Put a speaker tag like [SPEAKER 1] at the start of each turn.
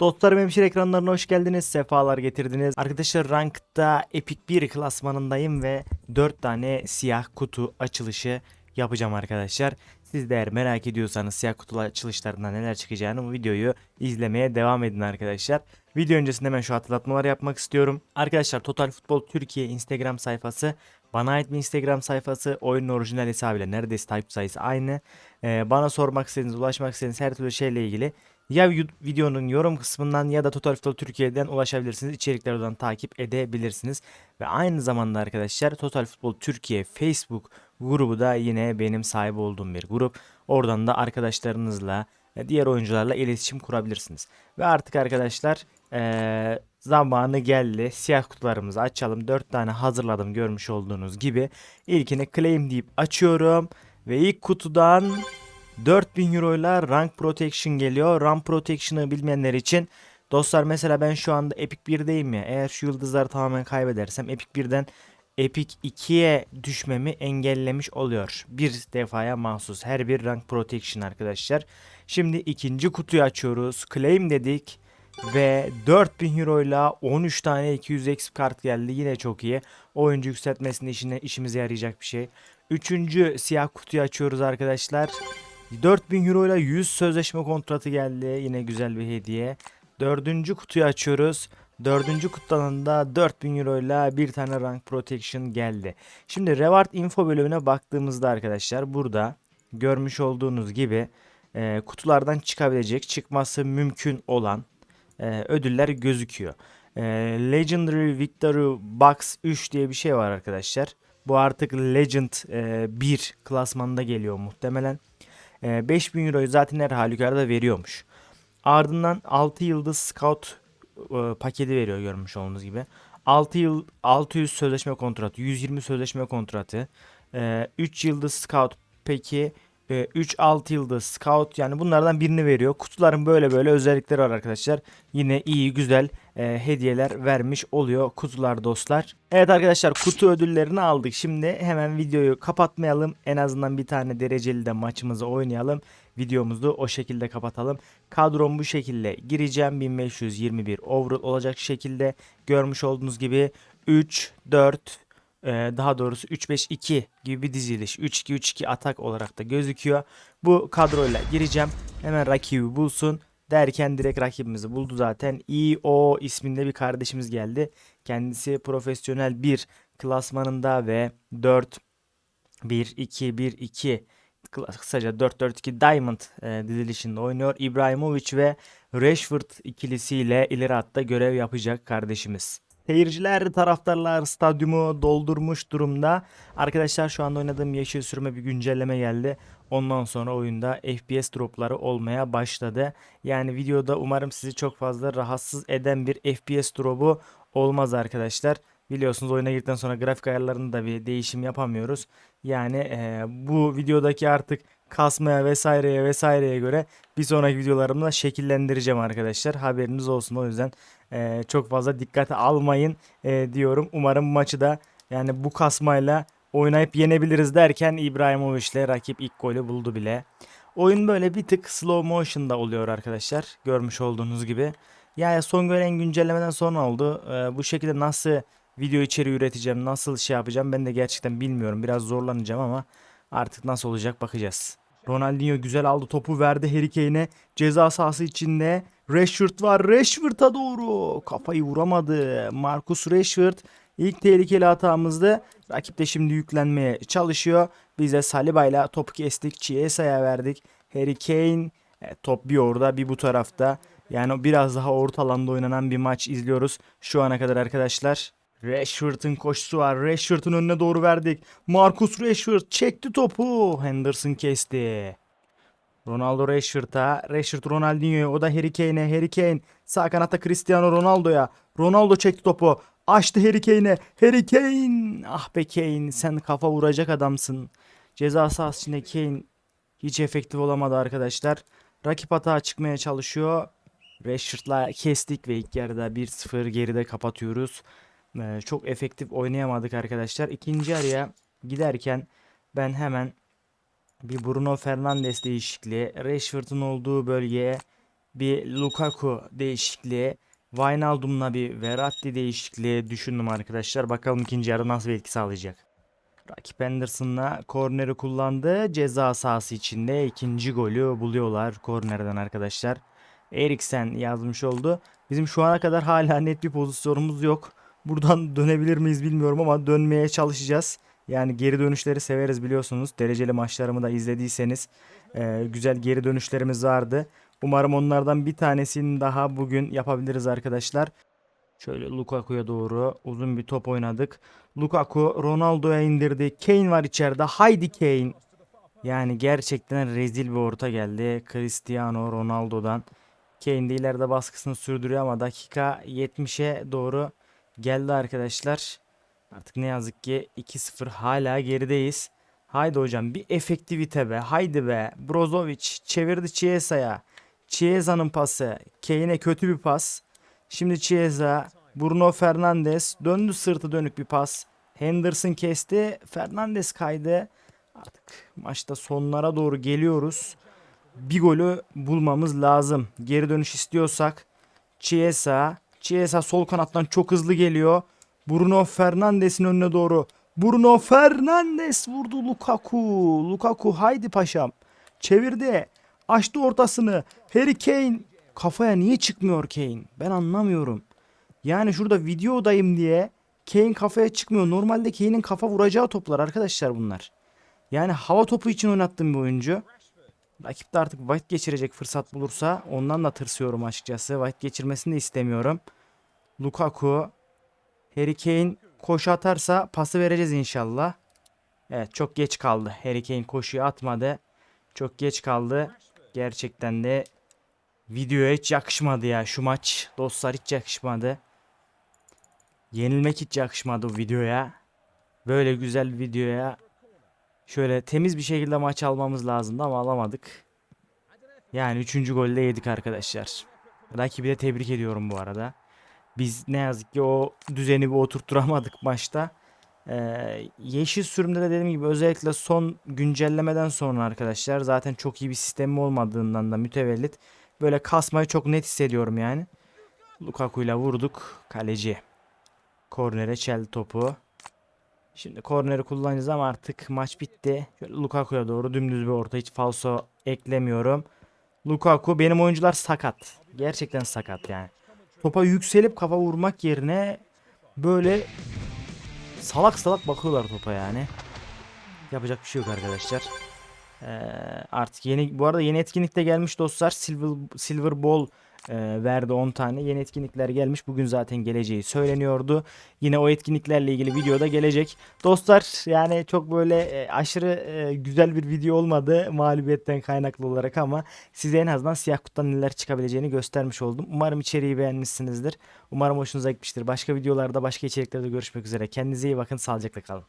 [SPEAKER 1] Dostlarım hemşire ekranlarına hoş geldiniz. Sefalar getirdiniz. Arkadaşlar Ranked'da Epic 1 klasmanındayım ve 4 tane siyah kutu açılışı yapacağım arkadaşlar. Siz de eğer merak ediyorsanız siyah kutu açılışlarından neler çıkacağını bu videoyu izlemeye devam edin arkadaşlar. Video öncesinde hemen şu hatırlatmalar yapmak istiyorum. Arkadaşlar Total Futbol Türkiye Instagram sayfası bana ait bir Instagram sayfası. Oyunun orijinal hesabıyla neredeyse takip sayısı aynı. Ee, bana sormak istediğiniz, ulaşmak istediğiniz her türlü şeyle ilgili ya videonun yorum kısmından ya da Total Futbol Türkiye'den ulaşabilirsiniz. İçerikleri oradan takip edebilirsiniz. Ve aynı zamanda arkadaşlar Total Futbol Türkiye Facebook grubu da yine benim sahip olduğum bir grup. Oradan da arkadaşlarınızla diğer oyuncularla iletişim kurabilirsiniz. Ve artık arkadaşlar eee, zamanı geldi. Siyah kutularımızı açalım. 4 tane hazırladım görmüş olduğunuz gibi. İlkini claim deyip açıyorum. Ve ilk kutudan 4000 euro ile rank protection geliyor. Rank protection'ı bilmeyenler için dostlar mesela ben şu anda Epic 1'deyim ya. Eğer şu yıldızları tamamen kaybedersem Epic 1'den Epic 2'ye düşmemi engellemiş oluyor. Bir defaya mahsus her bir rank protection arkadaşlar. Şimdi ikinci kutuyu açıyoruz. Claim dedik. Ve 4000 euro ile 13 tane 200 exp kart geldi. Yine çok iyi. Oyuncu yükseltmesinde işine, işimize yarayacak bir şey. Üçüncü siyah kutuyu açıyoruz arkadaşlar. 4000 euro ile 100 sözleşme kontratı geldi. Yine güzel bir hediye. Dördüncü kutuyu açıyoruz. Dördüncü kutudan da 4000 euro ile bir tane rank protection geldi. Şimdi reward info bölümüne baktığımızda arkadaşlar burada görmüş olduğunuz gibi e, kutulardan çıkabilecek çıkması mümkün olan e, ödüller gözüküyor. E, Legendary Victory Box 3 diye bir şey var arkadaşlar. Bu artık Legend e, 1 klasmanında geliyor muhtemelen. E, 5000 euroyu zaten her halükarda veriyormuş. Ardından 6 yıldız scout e, paketi veriyor görmüş olduğunuz gibi. 6 yıl 600 sözleşme kontratı, 120 sözleşme kontratı, e, 3 yıldız scout peki 3 6 yıldız scout yani bunlardan birini veriyor. Kutuların böyle böyle özellikleri var arkadaşlar. Yine iyi güzel e, hediyeler vermiş oluyor kutular dostlar. Evet arkadaşlar kutu ödüllerini aldık. Şimdi hemen videoyu kapatmayalım. En azından bir tane dereceli de maçımızı oynayalım. Videomuzu o şekilde kapatalım. Kadrom bu şekilde gireceğim. 1521 overall olacak şekilde görmüş olduğunuz gibi 3 4 ee, daha doğrusu 3-5-2 gibi bir diziliş. 3-2-3-2 atak olarak da gözüküyor. Bu kadroyla gireceğim. Hemen rakibi bulsun. Derken direkt rakibimizi buldu zaten. EO isminde bir kardeşimiz geldi. Kendisi profesyonel bir klasmanında ve 4 1 2 1 2 kısaca 4-4-2 Diamond e, dizilişinde oynuyor. İbrahimovic ve Rashford ikilisiyle ileri hatta görev yapacak kardeşimiz. Seyirciler, taraftarlar stadyumu doldurmuş durumda. Arkadaşlar şu anda oynadığım yeşil sürme bir güncelleme geldi. Ondan sonra oyunda FPS dropları olmaya başladı. Yani videoda umarım sizi çok fazla rahatsız eden bir FPS drop'u olmaz arkadaşlar. Biliyorsunuz oyuna girdikten sonra grafik ayarlarında bir değişim yapamıyoruz. Yani e, bu videodaki artık kasmaya vesaireye vesaireye göre bir sonraki videolarımda şekillendireceğim arkadaşlar. Haberiniz olsun o yüzden e, çok fazla dikkate almayın e, diyorum. Umarım maçı da yani bu kasmayla oynayıp yenebiliriz derken İbrahimovic ile rakip ilk golü buldu bile. Oyun böyle bir tık slow motion'da oluyor arkadaşlar. Görmüş olduğunuz gibi. Yani son gören güncellemeden sonra oldu. E, bu şekilde nasıl video içeriği üreteceğim, nasıl şey yapacağım ben de gerçekten bilmiyorum. Biraz zorlanacağım ama artık nasıl olacak bakacağız. Ronaldinho güzel aldı topu verdi Harry Kane'e. Ceza sahası içinde Rashford var. Rashford'a doğru kafayı vuramadı. Marcus Rashford ilk tehlikeli hatamızdı. Rakip de şimdi yüklenmeye çalışıyor. Biz de Saliba ile topu kestik. Chiesa'ya verdik. Harry Kane e, top bir orada bir bu tarafta. Yani biraz daha orta alanda oynanan bir maç izliyoruz şu ana kadar arkadaşlar. Rashford'un koşusu var. Rashford'un önüne doğru verdik. Marcus Rashford çekti topu. Henderson kesti. Ronaldo Rashford'a. Rashford Ronaldinho'ya. O da Harry Kane'e. Harry Kane. Sağ kanatta Cristiano Ronaldo'ya. Ronaldo çekti topu. Açtı Harry Kane'e. Harry Kane. Ah be Kane. Sen kafa vuracak adamsın. Ceza sahası içinde Kane hiç efektif olamadı arkadaşlar. Rakip hata çıkmaya çalışıyor. Rashford'la kestik ve ilk yarıda 1-0 geride kapatıyoruz. Ee, çok efektif oynayamadık arkadaşlar. İkinci araya giderken ben hemen bir Bruno Fernandes değişikliği Rashford'un olduğu bölgeye bir Lukaku değişikliği, Wijnaldum'la bir Verratti değişikliği düşündüm arkadaşlar. Bakalım ikinci yarı nasıl bir etki sağlayacak. Rakip Henderson'la korneri kullandı. Ceza sahası içinde ikinci golü buluyorlar kornerden arkadaşlar. Eriksen yazmış oldu. Bizim şu ana kadar hala net bir pozisyonumuz yok. Buradan dönebilir miyiz bilmiyorum ama dönmeye çalışacağız. Yani geri dönüşleri severiz biliyorsunuz. Dereceli maçlarımı da izlediyseniz e, güzel geri dönüşlerimiz vardı. Umarım onlardan bir tanesini daha bugün yapabiliriz arkadaşlar. Şöyle Lukaku'ya doğru uzun bir top oynadık. Lukaku Ronaldo'ya indirdi. Kane var içeride. Haydi Kane. Yani gerçekten rezil bir orta geldi. Cristiano Ronaldo'dan. Kane de ileride baskısını sürdürüyor ama dakika 70'e doğru geldi arkadaşlar. Artık ne yazık ki 2-0 hala gerideyiz. Haydi hocam bir efektivite be. Haydi be. Brozovic çevirdi Chiesa'ya. Chiesa'nın pası. Kane'e kötü bir pas. Şimdi Chiesa. Bruno Fernandes. Döndü sırtı dönük bir pas. Henderson kesti. Fernandes kaydı. Artık maçta sonlara doğru geliyoruz. Bir golü bulmamız lazım. Geri dönüş istiyorsak. Chiesa. Chiesa sol kanattan çok hızlı geliyor. Bruno Fernandes'in önüne doğru. Bruno Fernandes vurdu Lukaku. Lukaku haydi paşam. Çevirdi. Açtı ortasını. Harry Kane. Kafaya niye çıkmıyor Kane? Ben anlamıyorum. Yani şurada videodayım diye Kane kafaya çıkmıyor. Normalde Kane'in kafa vuracağı toplar arkadaşlar bunlar. Yani hava topu için oynattığım bir oyuncu. Rakip de artık vakit geçirecek fırsat bulursa ondan da tırsıyorum açıkçası. Vakit geçirmesini de istemiyorum. Lukaku Harry Kane koşu atarsa pası vereceğiz inşallah. Evet çok geç kaldı. Harry Kane koşuyu atmadı. Çok geç kaldı. Gerçekten de videoya hiç yakışmadı ya şu maç. Dostlar hiç yakışmadı. Yenilmek hiç yakışmadı videoya. Böyle güzel videoya şöyle temiz bir şekilde maç almamız lazımdı ama alamadık. Yani 3. golde yedik arkadaşlar. Rakibi de tebrik ediyorum bu arada. Biz ne yazık ki o düzeni bir oturtturamadık maçta. Ee, yeşil sürümde de dediğim gibi özellikle son güncellemeden sonra arkadaşlar zaten çok iyi bir sistemi olmadığından da mütevellit böyle kasmayı çok net hissediyorum yani. Lukaku ile vurduk. Kaleci. Kornere çeldi topu. Şimdi korneri kullanacağız ama artık maç bitti. Lukaku'ya doğru dümdüz bir orta hiç falso eklemiyorum. Lukaku benim oyuncular sakat. Gerçekten sakat yani. Topa yükselip kafa vurmak yerine böyle salak salak bakıyorlar topa yani. Yapacak bir şey yok arkadaşlar. Ee, artık yeni bu arada yeni etkinlikte gelmiş dostlar. Silver Silver Ball e, verdi 10 tane. Yeni etkinlikler gelmiş. Bugün zaten geleceği söyleniyordu. Yine o etkinliklerle ilgili video da gelecek. Dostlar yani çok böyle e, aşırı e, güzel bir video olmadı mağlubiyetten kaynaklı olarak ama size en azından siyah kutudan neler çıkabileceğini göstermiş oldum. Umarım içeriği beğenmişsinizdir. Umarım hoşunuza gitmiştir. Başka videolarda başka içeriklerde görüşmek üzere. Kendinize iyi bakın. Sağlıcakla kalın.